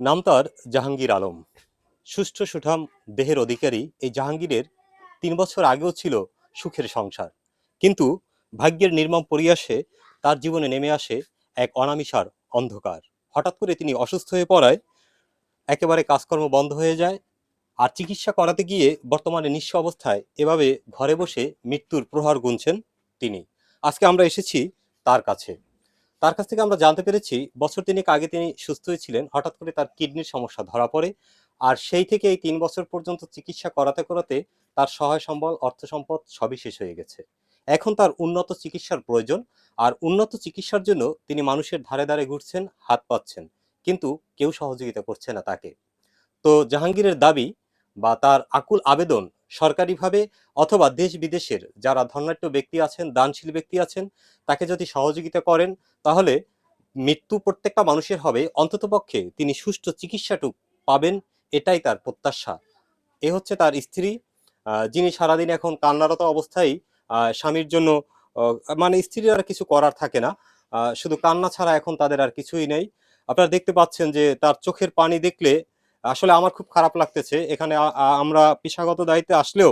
নাম তার জাহাঙ্গীর আলম। সুষ্ঠু সুঠাম দেহের অধিকারী, এই জাহাঙ্গীরের তিন বছর আগেও ছিল সুখের সংসার। কিন্তু ভাগ্যের নির্মম পরিয়াসে তার জীবনে নেমে আসে এক অনামিসার অন্ধকার। হঠাৎ করে তিনি অসুস্থ হয়ে পড়ায় একেবারে কাজকর্ম বন্ধ হয়ে যায় আর চিকিৎসা করাতে গিয়ে বর্তমানে নিঃস্ব অবস্থায় এভাবে ঘরে বসে মৃত্যুর প্রহার গুনছেন তিনি। আজকে আমরা এসেছি তার কাছে। তার কাছ থেকে আমরা জানতে পেরেছি, বছর তিনেক আগে তিনি সুস্থ হয়েছিলেন হঠাৎ করে তার কিডনির সমস্যা ধরা পড়ে। আর সেই থেকে এই তিন বছর পর্যন্ত চিকিৎসা করাতে করাতে তার সহায় সম্বল, অর্থ সম্পদ সবই শেষ হয়ে গেছে। এখন তার উন্নত চিকিৎসার প্রয়োজন, আর উন্নত চিকিৎসার জন্য তিনি মানুষের ধারে ধারে ঘুরছেন, হাত পাচ্ছেন কিন্তু কেউ সহযোগিতা করছে না তাকে। তো জাহাঙ্গীরের দাবি বা তার আকুল আবেদন সরকারিভাবে অথবা দেশ বিদেশের যারা ধনাঢ্য ব্যক্তি আছেন, দানশীল ব্যক্তি আছেন, তাকে যদি সহযোগিতা করেন, তাহলে মৃত্যু প্রত্যেকটা মানুষের হবে। অন্ততপক্ষে তিনি সুষ্ঠু চিকিৎসাটুক পাবেন, এটাই তার প্রত্যাশা। এ হচ্ছে তার স্ত্রী যিনি সারাদিন এখন কান্নারত অবস্থায় স্বামীর জন্য মানে স্ত্রীর আর কিছু করার থাকে না। শুধু কান্না ছাড়া এখন তাদের আর কিছুই নেই। আপনারা দেখতে পাচ্ছেন যে তার চোখের পানি দেখলে আসলে আমার খুব খারাপ লাগতেছে। এখানে আমরা পেশাগত দায়িত্বে আসলেও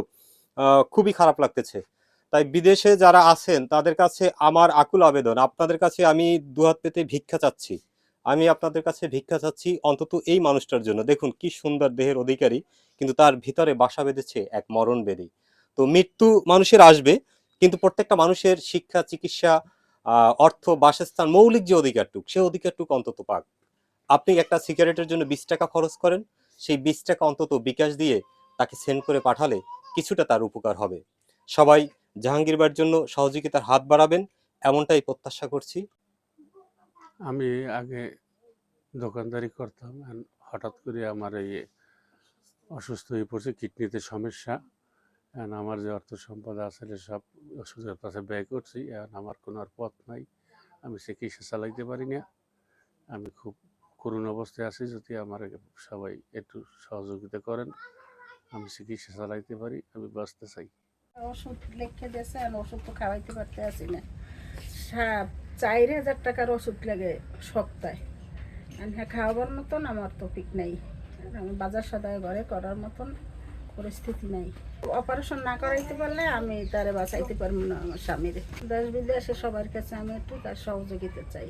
খুবই খারাপ লাগতেছে। তাই বিদেশে যারা আছেন, তাদের কাছে আমার আকুল আবেদন, আপনাদের কাছে আমি দুহাত পেতে ভিক্ষা চাচ্ছি। আমি আপনাদের কাছে ভিক্ষা চাচ্ছি অন্তত এই মানুষটার জন্য। দেখুন, কি সুন্দর দেহের অধিকারী, কিন্তু তার ভিতরে বাসা বেঁধেছে এক মরণ বেদি। তো মৃত্যু মানুষের আসবে, কিন্তু প্রত্যেকটা মানুষের শিক্ষা, চিকিৎসা অর্থ, বাসস্থান, মৌলিক যে অধিকারটুক, সে অধিকারটুক অন্তত পাক। আপনি একটা সিগারেটের জন্য বিশ টাকা খরচ করেন, সেই বিশ টাকা অন্তত বিকাশ দিয়ে তাকে সেন্ড করে পাঠালে কিছুটা তার উপকার হবে। সবাই জাহাঙ্গীরবার জন্য সহযোগিতার হাত বাড়াবেন, এমনটাই প্রত্যাশা করছি। আমি আগে দোকানদারি করতাম হঠাৎ করে আমার এই অসুস্থ হয়ে পড়ছে, কিডনিতে সমস্যা। আমার যে অর্থ সম্পদ আসলে সব ওষুধের পাশে ব্যয় করছি আমার কোনো আর পথ নাই। আমি চিকিৎসা চালাইতে পারি না। আমি খুব করুণ অবস্থায় আছি যদি আমার সবাই একটু সহযোগিতা করেন, আমি চিকিৎসা চালাইতে পারি, আমি বাঁচতে চাই। ওষুধ লিখে দিয়েছে আর ওষুধ তো খাওয়াইতে পারতে আছি না। চার হাজার টাকার ওষুধ লাগে সপ্তাহে। আর হ্যাঁ খাওয়াবার মতন আমার তো পিক নেই। আমি বাজার সদায় ঘরে করার মতন পরিস্থিতি নাই। অপারেশন না করাইতে পারলে আমি তারে বাঁচাইতে পারব না আমার স্বামীর। দেশ বিদেশে সবার কাছে আমি একটু তার সহযোগিতা চাই।